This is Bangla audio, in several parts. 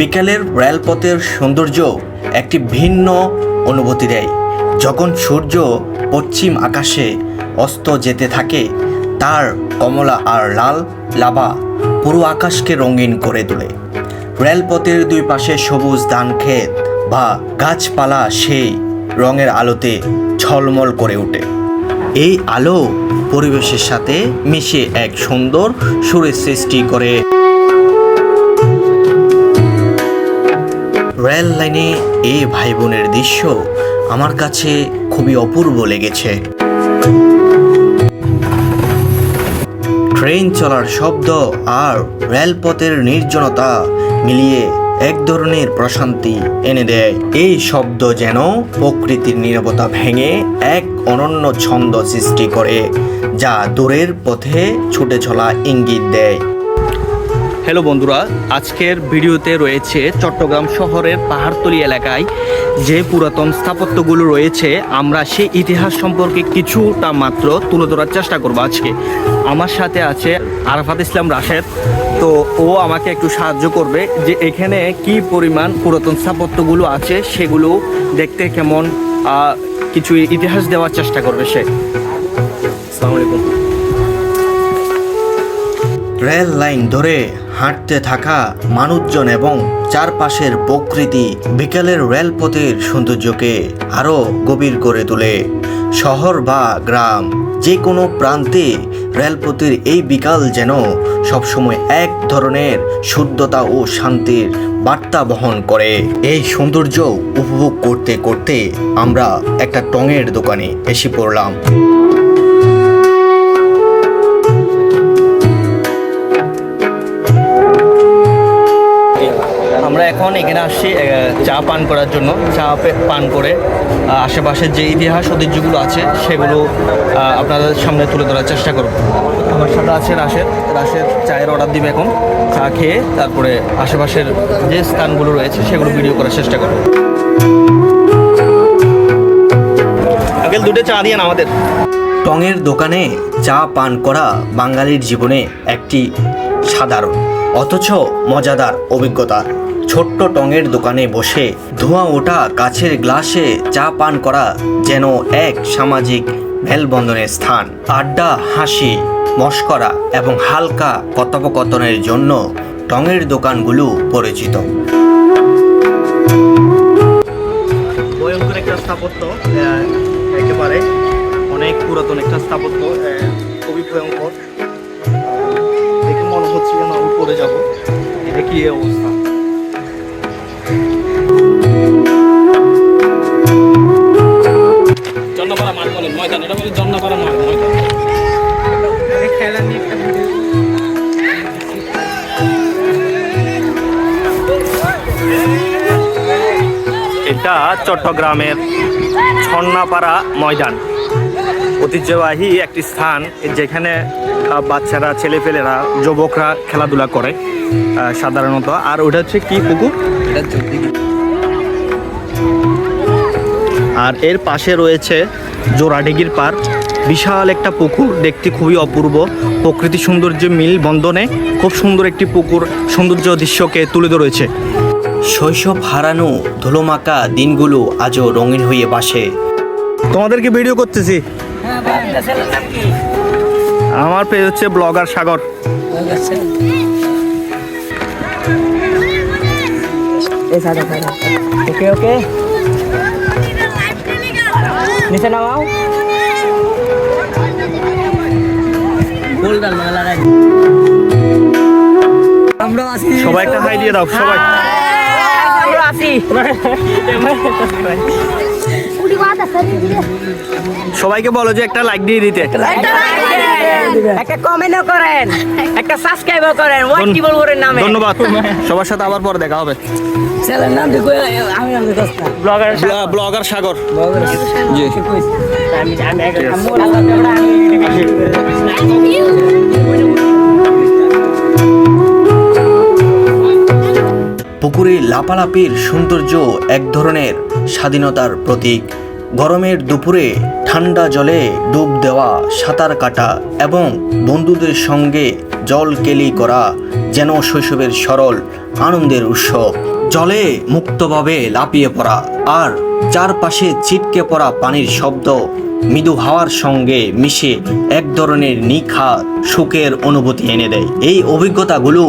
বিকেলের রেলপথের সৌন্দর্য একটি ভিন্ন অনুভূতি দেয়। যখন সূর্য পশ্চিম আকাশে অস্ত যেতে থাকে, তার কমলা আর লাল লাভা পুরো আকাশকে রঙিন করে তোলে। রেলপথের দুই পাশে সবুজ ধান ক্ষেত বা গাছপালা সেই রঙের আলোতে ঝলমল করে ওঠে। এই আলো পরিবেশের সাথে মিশে এক সুন্দর সুরের সৃষ্টি করে রেল লাইনে এ ভাই বোনের দৃশ্য আমার কাছে খুবই অপূর্ব লেগেছে। ট্রেন চলার শব্দ আর রেলপথের নির্জনতা মিলিয়ে এক ধরনের প্রশান্তি এনে দেয়। এই শব্দ যেন প্রকৃতির নীরবতা ভেঙে এক অনন্য ছন্দ সৃষ্টি করে, যা দূরের পথে ছুটে চলা ইঙ্গিত দেয়। হ্যালো বন্ধুরা, আজকের ভিডিওতে রয়েছে চট্টগ্রাম শহরের পাহাড়তলি এলাকায় যে পুরাতন স্থাপত্যগুলো রয়েছে, আমরা সেই ইতিহাস সম্পর্কে কিছুটা মাত্র তুলে ধরার চেষ্টা করব আজকে। আমার সাথে আছে আরাফাত ইসলাম রাশেদ, তো ও আমাকে একটু সাহায্য করবে যে এখানে কি পরিমাণ পুরাতন স্থাপত্যগুলো আছে, সেগুলো দেখতে কেমন কিছু ইতিহাস দেওয়ার চেষ্টা করবে সে। রেল লাইন ধরে হাঁটতে থাকা মানুষজন এবং চারপাশের প্রকৃতি বিকেলের রেলপথের সৌন্দর্যকে আরও গভীর করে তোলে। শহর বা গ্রাম যে কোনো প্রান্তে রেলপথের এই বিকাল যেন সবসময় এক ধরনের শুদ্ধতা ও শান্তির বার্তা বহন করে। এই সৌন্দর্য উপভোগ করতে করতে আমরা একটা টঙের দোকানে এসে পড়লাম। আমরা এখন এখানে আসছি চা পান করার জন্য, চা পান করে আশেপাশের যে ইতিহাস ঐতিহ্যগুলো আছে, সেগুলো আপনাদের সামনে তুলে ধরার চেষ্টা করব। আমার সাথে আছে রাশেদ রাশেদ চায়ের অর্ডার দিবে এখন, চা খেয়ে তারপরে আশেপাশের যে স্থানগুলো রয়েছে, সেগুলো ভিডিও করার চেষ্টা করব। আগে দুটো চা দিয়ে আমাদের। টঙের দোকানে চা পান করা বাঙালির জীবনে একটি সাধারণ, অথচ মজাদার অভিজ্ঞতা। ছোট্ট টঙের দোকানে বসে ধোঁয়া ওঠা কাছের গ্লাসে চা পান করা যেন এক সামাজিক মেলবন্ধনের স্থান। আড্ডা, হাসি, মস্করা এবং হালকা কথোপকথনের জন্য টঙের দোকানগুলো পরিচিত। স্থাপত্য একেবারে অনেক পুরাতন একটা স্থাপত্য খুবই ভয়ঙ্কর। দেখে মনে হচ্ছে যেন আমি পড়ে যাব। এটা কি অবস্থা? বলে ময়দান এটা বলে জন্নপাড়া ময়দান এটা চট্টগ্রামের ছন্নাপাড়া ময়দান। ঐতিহ্যবাহী একটি স্থান যেখানে বাচ্চারা ছেলেপেলেরা যুবকরা খেলাধুলা করে সাধারণত। আর ওটা হচ্ছে কি পুকুর? আর এর পাশে রয়েছে জোড়াডিগির পার্ক বিশাল একটা পুকুর, দেখতে খুবই অপূর্ব। প্রকৃতি সৌন্দর্য মিল বন্ধনে খুব সুন্দর একটি পুকুর সৌন্দর্য দৃশ্যকে তুলে ধরেছে শৈশব হারানো ধুলোমাকা দিনগুলো আজও রঙিন হয়ে বাসে। তোমাদেরকে ভিডিও করতেছি। আমার পেজ হচ্ছে ব্লগার সাগর ওকে ওকে নিচে নামাও আমরা আছি সবাই একটা হাই দিয়ে দাও সবাই আমরা আছি সবাইকে বলো যে একটা লাইক দিয়ে দিতে একটা কমেন্টও করেন একটা সাবস্ক্রাইবও করেন ধন্য- টিবল ওরের নামে? ধন্যবাদ। সবার সাথে আবার পরে দেখা হবে। নাম দেখো আমি নাম দেখো ব্লগার ব্লগার সাগর। জি। আমি আমি পুকুরে লাপালাপির সৌন্দর্য এক ধরনের স্বাধীনতার প্রতীক। গরমের দুপুরে ঠান্ডা জলে ডুব দেওয়া, সাঁতার কাটা এবং বন্ধুদের সঙ্গে জল কেলি করা যেন শৈশবের সরল, আনন্দের উৎসব জলে মুক্তভাবে লাপিয়ে পড়া আর চারপাশে ছিটকে পড়া পানির শব্দ মৃদু হাওয়ার সঙ্গে মিশে এক ধরনের নিখা সুখের অনুভূতি এনে দেয়। এই অভিজ্ঞতাগুলো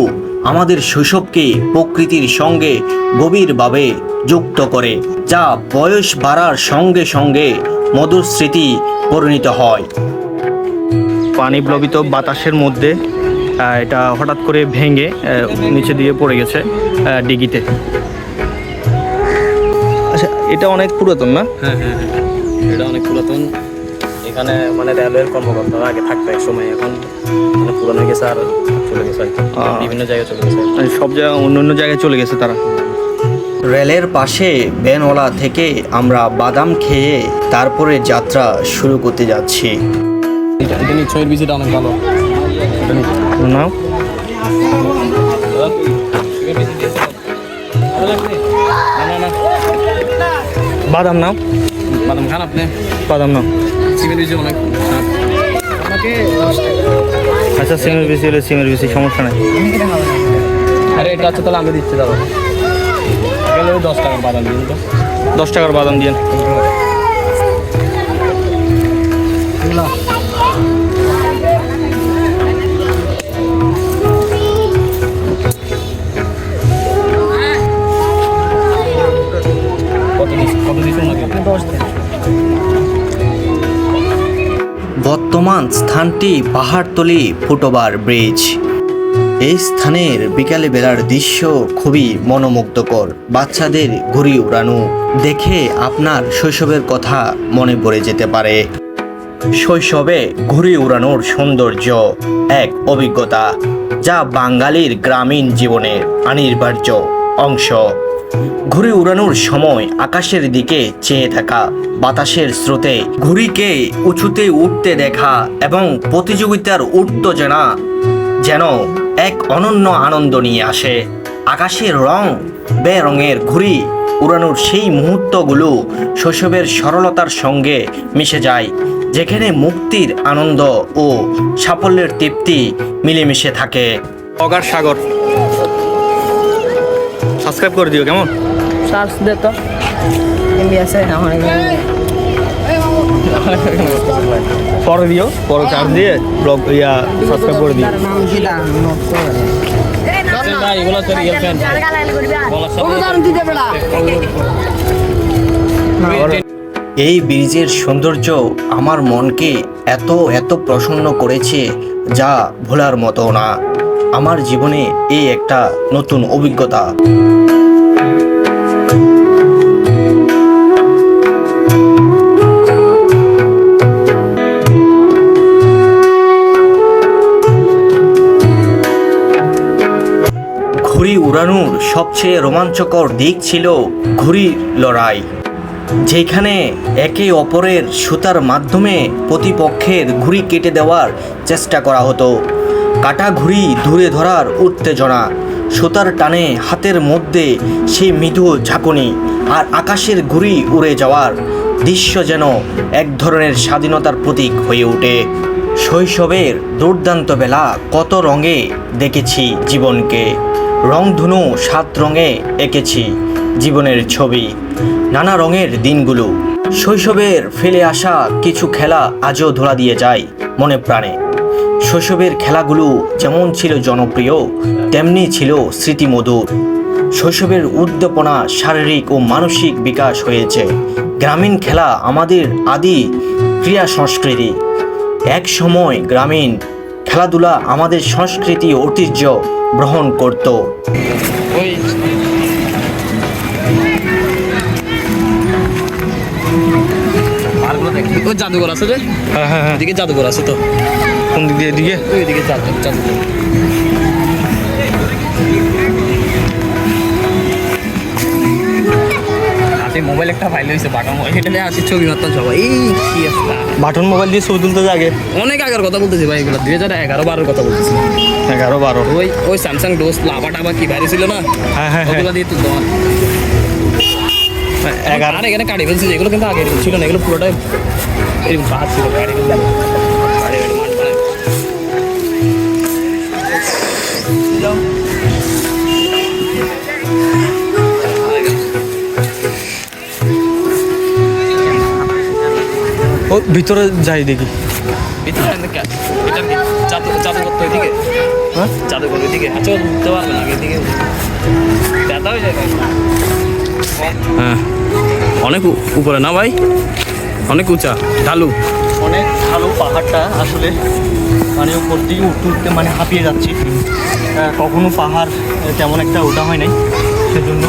আমাদের শৈশবকে প্রকৃতির সঙ্গে গভীরভাবে যুক্ত করে যা বয়স বাড়ার সঙ্গে সঙ্গে মধুর স্মৃতি পরিণত হয়। পানি প্লাবিত বাতাসের মধ্যে এটা হঠাৎ করে ভেঙে নিচে দিয়ে পড়ে গেছে ডিগিতে। আচ্ছা এটা অনেক পুরাতন না? হ্যাঁ হ্যাঁ হ্যাঁ। এটা অনেক পুরাতন। এখানে মানে রেলওয়ের কর্মকর্তারা আগে থাকতো এক সময় এখন মানে পুরনো হয়ে গেছে আর চলে গেছে বিভিন্ন জায়গায় চলে গেছে মানে সব জায়গায় অন্য অন্য জায়গায় চলে গেছে তারা। রেলের পাশে বেনওয়ালা থেকে আমরা বাদাম খেয়ে তারপরে যাত্রা শুরু করতে যাচ্ছি। এটা বিচিটা অনেক ভালো। বাদাম নাও। বাদাম খান আপনি। বাদাম নাও। অনেক আচ্ছা সিমের বেশি হলে সিমের বেশি সমস্যা নেই। আরে এটা আচ্ছা তাহলে আমি দিচ্ছি দাদা। গেলে দশ টাকা বাদাম দিন তো দশ টাকার বাদাম দিয়ে। বর্তমান স্থানটি পাহাড়তলি ফুটওভার ব্রিজ। এই স্থানের বিকালে বেলার দৃশ্য খুবই মনোমুগ্ধকর। বাচ্চাদের ঘুড়ি উড়ানো, দেখে আপনার শৈশবের কথা মনে পড়ে যেতে পারে। শৈশবে ঘুড়ি উড়ানোর সৌন্দর্য এক অভিজ্ঞতা, যা বাঙালির গ্রামীণ জীবনের অনিবার্য অংশ। ঘুড়ি উড়ানোর সময় আকাশের দিকে চেয়ে থাকা, বাতাসের স্রোতে ঘুড়িকে উঁচুতে উঠতে দেখা এবং প্রতিযোগিতার উত্তেজনা যেন এক অনন্য আনন্দ নিয়ে আসে। আকাশের রং, বেরঙের ঘুড়ি উড়ানোর সেই মুহূর্তগুলো শৈশবের সরলতার সঙ্গে মিশে যায়, যেখানে মুক্তির আনন্দ ও সাফল্যের তৃপ্তি মিলেমিশে থাকে। অগার সাগর। সাবস্ক্রাইব করে দিও কেমন? সার্চ দে তো। এমবি আছে আমার পরে দিও পরে চার্জ দিয়ে ব্লগ ইয়া সাবস্ক্রাইব করে দিও। এই ব্রিজের সৌন্দর্য আমার মনকে এত এত প্রসন্ন করেছে যা ভোলার মতো না। আমার জীবনে এই একটা নতুন অভিজ্ঞতা। ঘুড়ি উড়ানোর সবচেয়ে রোমাঞ্চকর দিক ছিল ঘুড়ির লড়াই, যেখানে একে অপরের সুতার মাধ্যমে প্রতিপক্ষের ঘুড়ি কেটে দেওয়ার চেষ্টা করা হতো। কাটা ঘুড়ি ধরে ধরার উত্তেজনা। সুতার টানে হাতের মধ্যে সেই মৃদু ঝাঁকুনি আর আকাশের ঘুড়ি উড়ে যাওয়ার দৃশ্য যেন এক ধরনের স্বাধীনতার প্রতীক হয়ে ওঠে। শৈশবের দুর্দান্ত বেলা কত রঙে দেখেছি জীবনকে। রংধনু সাত রঙে এঁকেছি জীবনের ছবি, নানা রঙের দিনগুলো। শৈশবের ফেলে আসা কিছু খেলা আজও ধরা দিয়ে যায় মনে প্রাণে। শৈশবের খেলাগুলো যেমন ছিল জনপ্রিয়, তেমনি ছিল স্মৃতিমধুর। শৈশবের উদ্দীপনা শারীরিক ও মানসিক বিকাশ হয়েছে। গ্রামীণ খেলা আমাদের আদি ক্রিয়া সংস্কৃতি। এক সময় গ্রামীণ খেলাধুলা আমাদের সংস্কৃতি ঐতিহ্য গ্রহণ করত। ওই জাদুঘর আছে যে? হ্যাঁ হ্যাঁ হ্যাঁ। এদিকে জাদুঘর আছে তো। কোন দিক দিয়ে? এদিকে? ওইদিকে জাদু জাদুঘর। হাতে মোবাইল একটা ফাইল হয়েছে বাটা মোবাইল এটা নিয়ে আসি ছবি মাত্র সবাই। এই কি একটা বাটন মোবাইল দিয়ে ছবি তুলতে আগে অনেক আগের কথা বলতেছি ভাই এগুলো। দুই হাজার এগারো বারোর কথা বলতেছি। এগারো বারো। ওই ওই স্যামসাং ডোস লাভা টাবা কি বাইরে ছিল না? হ্যাঁ হ্যাঁ হ্যাঁ। ওগুলো দিয়ে তুলতো এগারো আর এখানে কাটি ফেলছি এগুলো কিন্তু আগে ছিল না এগুলো পুরোটাই এরকম পাহাড় ছিল গাড়ি গাড়ি গাড়ি মাঠ বানায় ও ভিতরে যাই দেখি। ভিতরে জাদুঘর তো এদিকে। হ্যাঁ? জাদুঘর ওইদিকে আচ্ছা উঠতে পারবে না এদিকে। ব্যথা হয়ে যায় হ্যাঁ। অনেক উপরে না ভাই? অনেক উঁচা ঢালু। অনেক ঢালু পাহাড়টা আসলে মানে উপর দিকে উঠতে উঠতে মানে হাঁপিয়ে যাচ্ছি। কখনো পাহাড় তেমন একটা ওটা হয় নাই সেজন্য।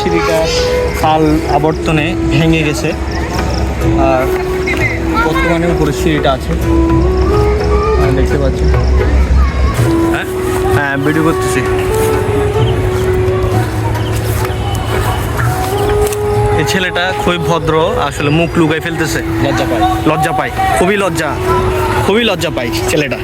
সিঁড়িটা কাল আবর্তনে ভেঙে গেছে। আর বর্তমানে উপরে সিঁড়িটা আছে। দেখতে পাচ্ছি হ্যাঁ? হ্যাঁ ভিডিও করতেছি। এই ছেলেটা খুবই ভদ্র আসলে মুখ লুকাই ফেলতেছে। লজ্জা পায়। লজ্জা পায়। খুবই লজ্জা। খুবই লজ্জা পায় ছেলেটা।